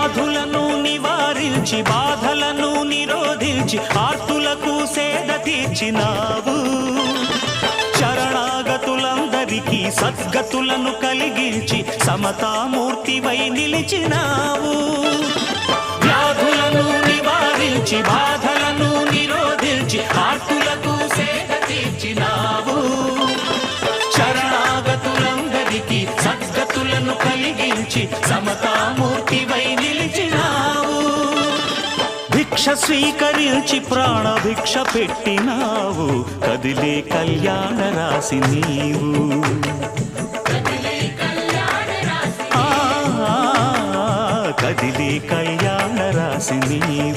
వ్యాధులను నివారించి బాధలను నిరోధించి ఆర్తులకు సేద తీర్చినావు. చరణాగతులందరికీ సద్గతులను కలిగించి సమతామూర్తివై నిలిచినావు. వ్యాధులను నివారించి బాధలను నిరోధించి ఆర్తులకు సేద తీర్చినావు. చరణాగతులందరికీ సద్గతులను కలిగించి సమతామూర్తి భిక్ష స్వీకరించి ప్రాణభిక్ష పెట్టినావు. కదిలే కళ్యాణ రాసి నీవు. కదిలే కళ్యాణ రాసి నీవు.